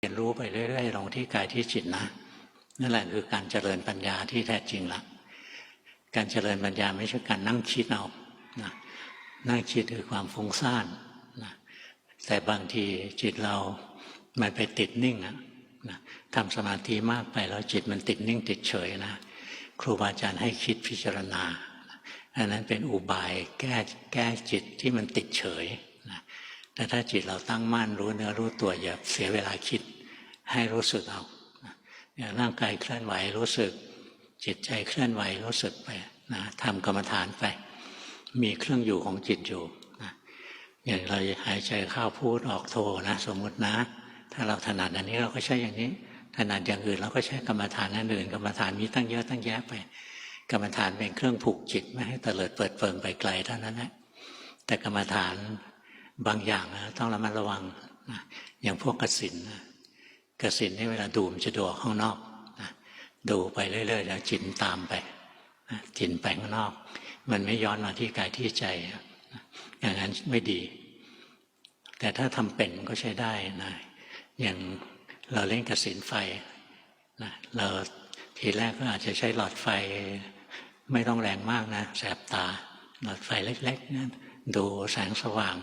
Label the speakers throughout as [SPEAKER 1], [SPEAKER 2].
[SPEAKER 1] เรียนรู้ไปเรื่อยๆลงที่กายที่จิตนะนั่นแหละคือการเจริญปัญญาที่แท้จริงละการเจริญปัญญาไม่ใช่การนั่งคิดเอานะนั่งคิดคือความฟุ้งซ่านนะแต่บางทีจิตเรา มันไปติดนิ่งอะนะทำสมาธิมากไปแล้วจิตมันติดนิ่งติดเฉยนะ ครูบาอาจารย์ให้คิดพิจารณา อันนั้นเป็นอุบายแก้แก้จิตที่มันติดเฉย แต่ถ้าจิตเราตั้งมั่นรู้เนื้อรู้ตัวอย่าเสียเวลาคิดให้รู้สึกเอาอย่างร่างกายเคลื่อนไหวรู้สึก จิตใจเคลื่อนไหวรู้สึกไปนะทำกรรมฐานไป มีเครื่องอยู่ของจิตอยู่นะอย่างเราหายใจเข้าพูดออกโทนะ สมมตินะ ถ้าเราถนัดอันนี้เราก็ใช้อย่างนี้ถนัดอย่างอื่นเราก็ใช้กรรมฐานอันอื่นกรรมฐานมีตั้งเยอะตั้งแยะไป กรรมฐานเป็นเครื่องผูกจิตไม่ให้เตลิดเปิดเปิงไปไกลเท่านั้นแหละแต่กรรมฐาน บางอย่างต้องระมัดระวังนะอย่างพวกกสินนะกสินนี่เวลาดูมันจะดูออกข้างนอกนะดูไปเรื่อย ๆ แล้วจิตตามไปนะจิตไปข้างนอก มันไม่ย้อนมาที่กายที่ใจนะอย่างนั้นไม่ดี แต่ถ้าทำเป็นก็ใช้ได้นะอย่างเราเล่นกสินไฟนะเราทีแรกก็อาจจะใช้หลอดไฟไม่ต้องแรงมากนะ แสบตา หลอดไฟเล็กๆนะดูแสงสว่าง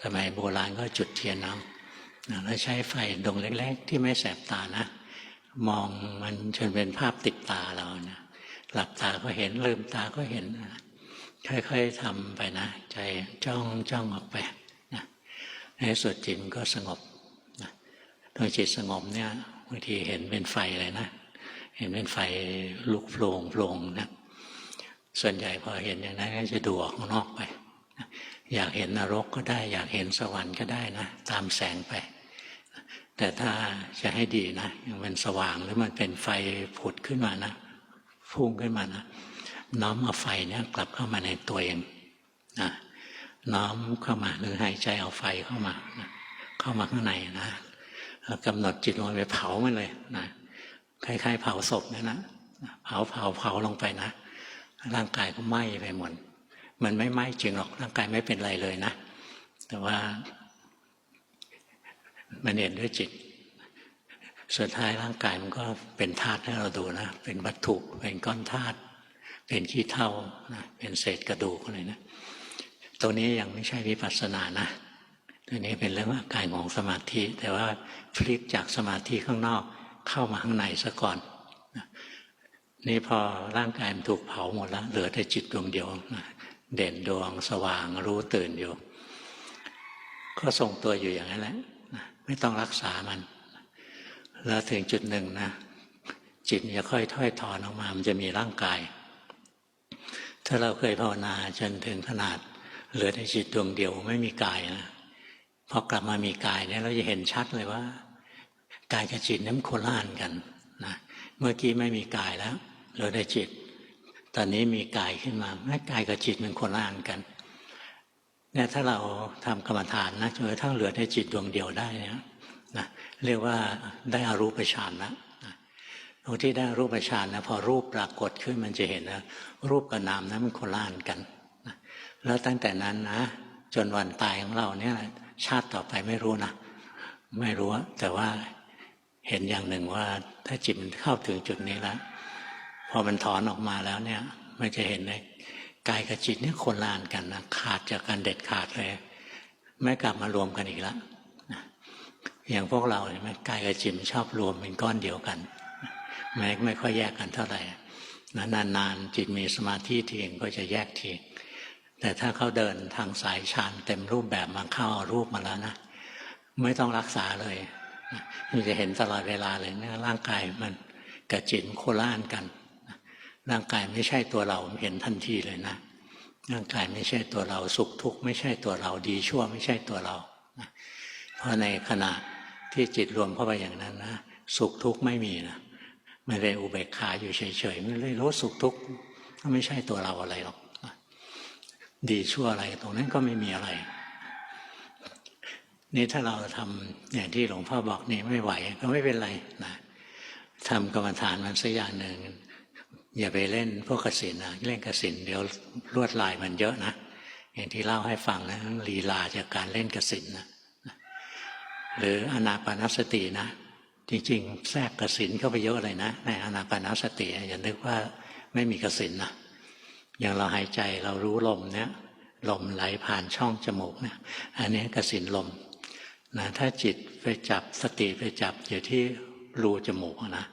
[SPEAKER 1] สมัยโบราณก็จุดเทียนเอานะแล้วใช้ไฟดวงเล็กๆ ที่ไม่แสบตานะ มองมันจนเป็นภาพติดตาเรานะหลับตาก็เห็นลืมตาก็เห็นนะค่อยๆทำไปนะ ใจจ้องจ้องออกไปนะในสุดจิตมันก็สงบนะโดยจิตสงบเนี่ยบางทีเห็นเป็นไฟเลยนะ เห็นเป็นไฟลุกโผล่โผล่นะส่วนใหญ่พอเห็นอย่างนั้นก็จะดูออกข้างนอกไป อยากเห็นนรกก็ได้ อยากเห็นสวรรค์ก็ได้นะ ตามแสงไป แต่ถ้าจะให้ดีนะยังมันสว่างหรือมันเป็นไฟผุดขึ้นมานะพุ่งขึ้นมานะน้อมเอาไฟเนี่ยกลับเข้ามาในตัวเองนะน้อมเข้ามาหรือหายใจเอาไฟเข้ามานะเข้ามาข้างในนะกำหนดจิตลงไปเผามันเลยนะคล้ายๆ เผาศพนั่นนะเผาเผาเผาลงไปนะร่างกายก็ไหม้ไปหมด มันไม่ไหม้จริงหรอกร่างกายไม่เป็นไรเลยนะ แต่ว่า มันเห็นด้วยจิต สุดท้ายร่างกายมันก็เป็นธาตุให้เราดูนะ เป็นวัตถุ เป็นก้อนธาตุ เป็นขี้เถ้านะเป็นเศษกระดูกอะไรนะ ตัวนี้ยังไม่ใช่วิปัสสนานะตัวนี้เป็นเรื่องอาการของสมาธิ แต่ว่าพลิกจากสมาธิข้างนอกเข้ามาข้างในซะก่อนนะนี่พอร่างกายมันถูกเผาหมดแล้วเหลือแต่จิตดวงเดียวนะ เด่นดวงสว่างรู้ตื่นอยู่ ก็ทรงตัวอยู่อย่างนั้นแหละไม่ต้องรักษามัน แล้วถึงจุดหนึ่งนะจิตจะค่อยถ้อยถอนออกมา มันจะมีร่างกาย ถ้าเราเคยภาวนาจนถึงขนาด เหลือแต่จิตดวงเดียวไม่มีกายนะพอกลับมามีกายเนี่ยเราจะเห็นชัดเลยว่ากายกับจิตนั้นโคละอันกันนะเมื่อกี้ไม่มีกายแล้วเหลือแต่จิต อนนี้มีกายขึ้นมาแม้กายกับจิตมันโคละอันกันเนี่ยถ้าเราทำกรรมฐานนะจนกระทั่งเหลือแต่จิตดวงเดียวได้เนี่ยนะเรียกว่าได้อารูปฌานแล้วนะตรงที่ได้รูปฌานนะพอรูปปรากฏขึ้นมันจะเห็นนะรูปกับนามนั้นมันโคละอันกันนะแล้วตั้งแต่นั้นนะจนวันตายของเราเนี่ยชาติต่อไปไม่รู้นะไม่รู้แต่ว่าเห็นอย่างหนึ่งว่าถ้าจิตมันเข้าถึงจุดนี้แล้ว พอมันถอนออกมาแล้วเนี่ย มันจะเห็นเลยกายกับจิตเนี่ยคนละอันกันนะขาดจากการเด็ดขาดเลย ไม่กลับมารวมกันอีกแล้วนะอย่างพวกเราเห็นไหมกายกับจิตชอบรวมเป็นก้อนเดียวกันแม้ไม่ค่อยแยกกันเท่าไหร่นะนานๆจิตมีสมาธิทีเองก็จะแยกทีแต่ถ้าเขาเดินทางสายฌานเต็มรูปแบบมาเข้าเอารูปมาแล้วนะไม่ต้องรักษาเลยมันจะเห็นตลอดเวลาเลยนะร่างกายมันกับจิตโคล่านกัน ร่างกายไม่ใช่ตัวเราเห็นทันทีเลยนะร่างกายไม่ใช่ตัวเราสุขทุกข์ไม่ใช่ตัวเราดีชั่วไม่ใช่ตัวเราเพราะในขณะที่จิตรวมเข้าไปอย่างนั้นนะสุขทุกข์ไม่มีนะไม่ได้อุเบกขาอยู่เฉยๆไม่ได้รู้สุขทุกข์ก็ไม่ใช่ตัวเราอะไรหรอกดีชั่วอะไรตรงนั้นก็ไม่มีอะไร นี่ถ้าเราทำอย่างที่หลวงพ่อบอกนี่ไม่ไหวก็ไม่เป็นไรนะทำกรรมฐานมันสักอย่างหนึ่ง อย่าไปเล่นพวกกสินนะเล่นกสินเดี๋ยวลวดลายมันเยอะนะอย่างที่เล่าให้ฟังนะลีลาจากการเล่นกสินนะหรืออนาปานสตินะ จริง ๆ แทรกกสินเข้าไปเยอะเลยนะ ในอนาปานสติอย่านึกว่าไม่มีกสินนะอย่างเราหายใจเรารู้ลมเนี่ยลมไหลผ่านช่องจมูกเนี่ยอันนี้กสินลมนะถ้าจิตไปจับสติไปจับอยู่ที่รูจมูกนะ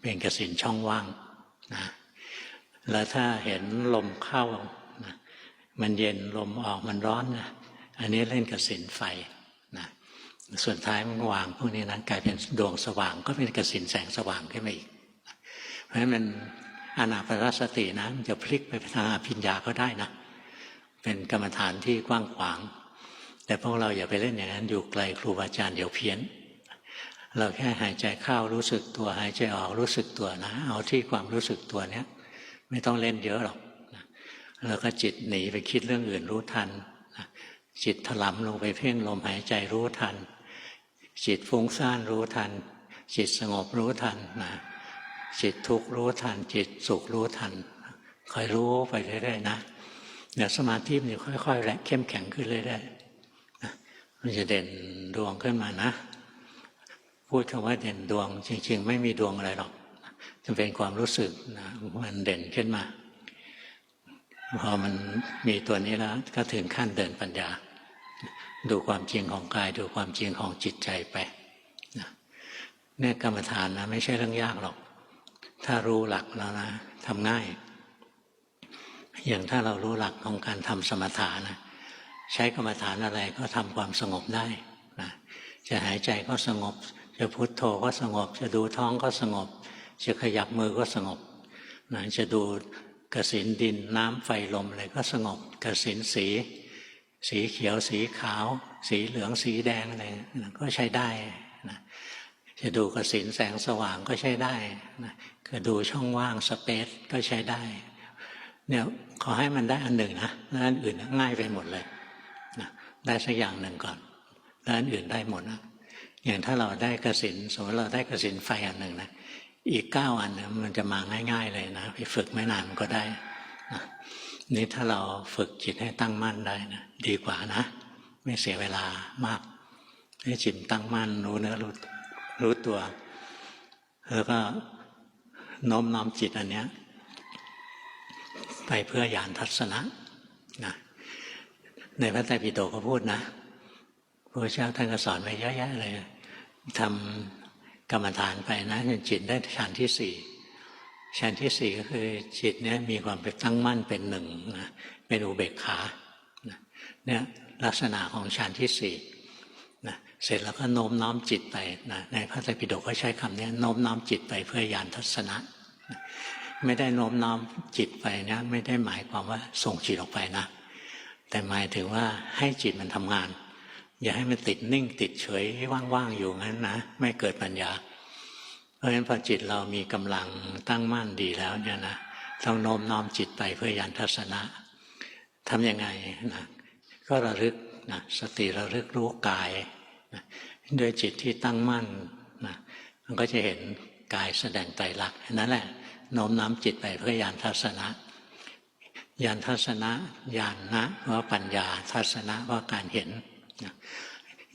[SPEAKER 1] เป็นกสินช่องว่างนะ แล้วถ้าเห็นลมเข้านะมันเย็นลมออกมันร้อนนะอันนี้เล่นกับสินไฟนะส่วนท้ายมันวางพวกนี้นะกลายเป็นดวงสว่าง ก็เป็นกสินแสงสว่างขึ้นมาอีก เพราะฉะนั้นมันอานาปรสตินะมันจะพลิกไปทางอภิญญาก็ได้นะเป็นกรรมฐานที่กว้างขวาง แต่พวกเราอย่าไปเล่นอย่างนั้นอยู่ไกลครูบาอาจารย์เดี๋ยวเพี้ยน เราแค่หายใจเข้ารู้สึกตัวหายใจออกรู้สึกตัวนะ เอาที่ความรู้สึกตัวเนี้ย ไม่ต้องเล่นเยอะหรอกแล้วก็จิตหนีไปคิดเรื่องอื่นรู้ทัน จิตถลำลงไปเพ่งลมหายใจรู้ทัน จิตฟุ้งซ่านรู้ทัน จิตสงบรู้ทันนะจิตทุกข์รู้ทัน จิตสุขรู้ทันคอยรู้ไปเรื่อยๆนะเดี๋ยวสมาธิมันจะค่อยๆและเข้มแข็งขึ้นเรื่อยๆมันจะเด่นดวงขึ้นมานะ พูดคำว่าเด่นดวง จริง ๆ ไม่มีดวงอะไรหรอก จะเป็นความรู้สึกนะมันเด่นขึ้นมา พอมันมีตัวนี้แล้ว ก็ถึงขั้นเดินปัญญา ดูความจริงของกาย ดูความจริงของจิตใจไปเนี่ยกรรมฐานนะไม่ใช่เรื่องยากหรอก ถ้ารู้หลักแล้วนะทำง่าย อย่างถ้าเรารู้หลักของการทำสมถะนะใช้กรรมฐานอะไรก็ทำความสงบได้นะจะหายใจก็สงบ จะพุโทโธก็สงบ จะดูท้องก็สงบ จะขยับมือก็สงบนะจะดูกสินดินน้ำไฟลมอะไรก็สงบกสินสี สีเขียวสีขาว สีเหลืองสีแดงอะไรก็ใช้ได้นะจะดูกสินแสงสว่างก็ใช้ได้นะก็ดูช่องว่างสเปซก็ใช้ได้เนี่ยขอให้มันได้อันหนึ่งนะแล้วอันอื่นง่ายไปหมดเลยนะได้สักอย่างหนึ่งก่อนแล้วอันอื่นได้หมดนะอย่างถ้าเราได้กสินสมมติเราได้กสินไฟอันหนึ่งนะ อีกเก้าอันนะมันจะมาง่าย ๆ เลยนะ ไปฝึกไม่นานมันก็ได้นะนี่ถ้าเราฝึกจิตให้ตั้งมั่นได้นะดีกว่านะ ไม่เสียเวลามาก ให้จิตตั้งมั่นรู้เนื้อรู้รู้ตัวแล้วก็น้อมน้อมจิตอันเนี้ย ไปเพื่อญาณทัศนะนะในพระไตรปิฎกก็พูดนะพระเจ้าท่านก็สอนไว้เยอะแยะเลยทำ กรรมฐานไปนะจนจิตได้ฌานที่สี่ฌานที่สี่ก็คือจิตเนี้ยมีความเป็นตั้งมั่นเป็นหนึ่งนะเป็นอุเบกขาเนี่ยลักษณะของฌานที่สี่นะเสร็จแล้วก็โน้มน้อมจิตไปนะในพระไตรปิฎกก็ใช้คำนี้โน้มน้อมจิตไปเพื่อญาณทัศนะไม่ได้โน้มน้อมจิตไปนะไม่ได้หมายความว่าส่งจิตออกไปนะ แต่หมายถึงว่าให้จิตมันทำงาน อย่าให้มันติดนิ่งติดเฉยว่างๆอยู่งั้นนะไม่เกิดปัญญา เพราะฉะนั้นพอจิตเรามีกำลังตั้งมั่นดีแล้วเนี่ยนะต้องโน้มน้อมจิตไปเพื่อยานทัศนะทำยังไงนะก็ระลึกนะสติระลึกรู้กายนะด้วยจิตที่ตั้งมั่นนะมันก็จะเห็นกายแสดงไตรลักษณ์นั่นแหละโน้มน้อมจิตไปเพื่อยานทัศนะยานทัศนะยานนะว่าปัญญาทัศนะว่าการเห็น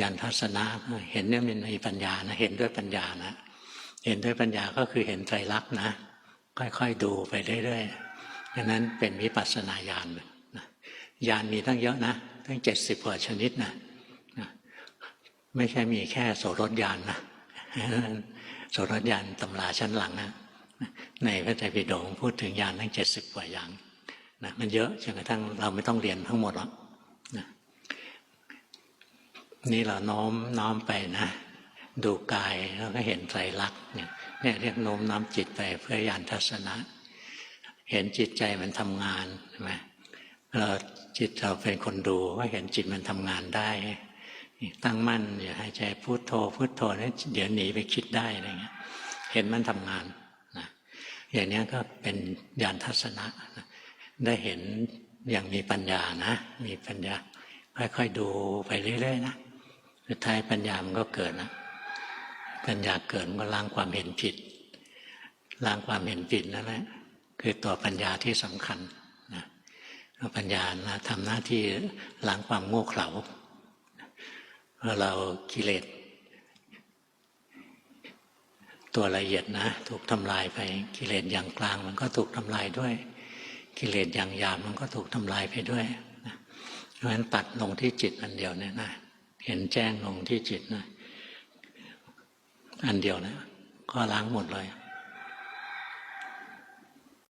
[SPEAKER 1] ยานทัศนะเห็นเนี่ยมันมีปัญญานะเห็นด้วยปัญญานะ เห็นด้วยปัญญาก็คือเห็นไตรลักษณ์นะ ค่อยๆดูไปเรื่อยๆดังนั้นเป็นวิปัสสนาญาณญาณมีตั้งเยอะนะตั้งเจ็ดสิบกว่าชนิดนะไม่ใช่มีแค่โสรถญาณนะโสรถญาณตำราชั้นหลังนะในพระไตรปิฎกพูดถึงญาณทั้งเจ็ดสิบกว่าอย่างนะมันเยอะจนกระทั่งเราไม่ต้องเรียนทั้งหมดหรอก นี่เราน้อมน้อมไปนะ ดูกายแล้วก็เห็นไตรลักษณ์เนี่ยเรียกโน้มน้อมจิตไปเพื่อญาณทัศนะ เห็นจิตใจมันทำงานใช่ไหมเราจิตเราเป็นคนดูว่าเห็นจิตมันทำงานได้ตั้งมั่นอย่าให้ใจพุโทโธพุโทโธนี่เดี๋ยวหนีไปคิดได้อะไรเงี้ย เห็นมันทำงานอย่างนี้ก็เป็นญาณทัศนะได้เห็นอย่างมีปัญญานะ มีปัญญาค่อยๆดูไปเรื่อยๆนะ สุดท้ายปัญญามันก็เกิดนะปัญญาเกิดมันก็ล้างความเห็นผิดล้างความเห็นผิดนั่นแหละคือตัวปัญญาที่สำคัญนะปัญญาทำหน้าที่ล้างความโง่เขลาเมื่อเรากิเลสตัวละเอียดนะ ถูกทำลายไปกิเลสอย่างกลางมันก็ถูกทำลายด้วย กิเลสอย่างหยาบมันก็ถูกทำลายไปด้วยเพราะฉะนั้นตัดลงที่จิตอันเดียวเนี่ยนะ เห็นแจ้งลงที่จิตนะอันเดียวนะ ก็ล้างหมดเลย